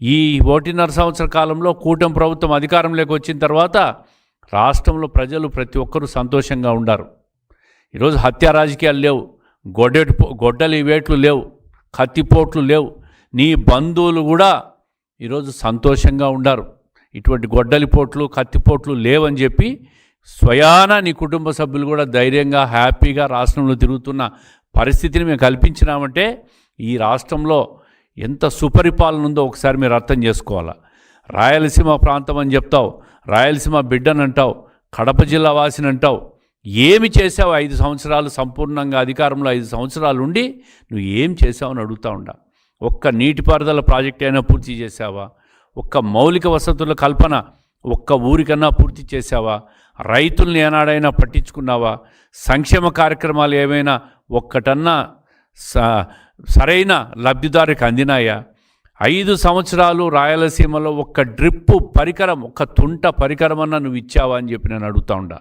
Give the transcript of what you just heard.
ఈ ఒకటిన్నర సంవత్సర కాలంలో కూటమి ప్రభుత్వం అధికారంలోకి వచ్చిన తర్వాత రాష్ట్రంలో ప్రజలు ప్రతి ఒక్కరూ సంతోషంగా ఉన్నారు ఈరోజు హత్య రాజకీయాలు లేవు. గొడ్డెటి గొడ్డలి వేట్లు లేవు. కత్తిపోట్లు లేవు. నీ బంధువులు కూడా ఈరోజు సంతోషంగా ఉన్నారు ఇటువంటి గొడ్డలిపోట్లు కత్తిపోట్లు లేవని చెప్పి స్వయాన నీ కుటుంబ సభ్యులు కూడా ధైర్యంగా హ్యాపీగా రాష్ట్రంలో తిరుగుతున్న పరిస్థితిని మేము కల్పించినామంటే ఈ రాష్ట్రంలో ఎంత సుపరిపాలన ఉందో ఒకసారి మీరు అర్థం చేసుకోవాలా? రాయలసీమ ప్రాంతం అని చెప్తావు రాయలసీమ బిడ్డని అంటావు కడప జిల్లా వాసిని అంటావు. ఏమి చేసావు ఐదు సంవత్సరాలు సంపూర్ణంగా అధికారంలో ఐదు సంవత్సరాలు ఉండి నువ్వు ఏం చేసావు అని అడుగుతా ఉండా? ఒక్క నీటిపారుదల ప్రాజెక్ట్ అయినా పూర్తి చేసావా ఒక్క మౌలిక వసతుల కల్పన ఒక్క ఊరికన్నా పూర్తి చేసావా రైతుల్ని ఏనాడైనా పట్టించుకున్నావా? సంక్షేమ కార్యక్రమాలు ఏమైనా ఒక్కటన్నా స- సరైన లబ్ధిదారికి అందినాయా? ఐదు సంవత్సరాలు రాయలసీమలో ఒక్క డ్రిప్పు పరికరం ఒక్క తుంట పరికరమన్నా నువ్వు ఇచ్చావా అని చెప్పి నేను అడుగుతా ఉండా.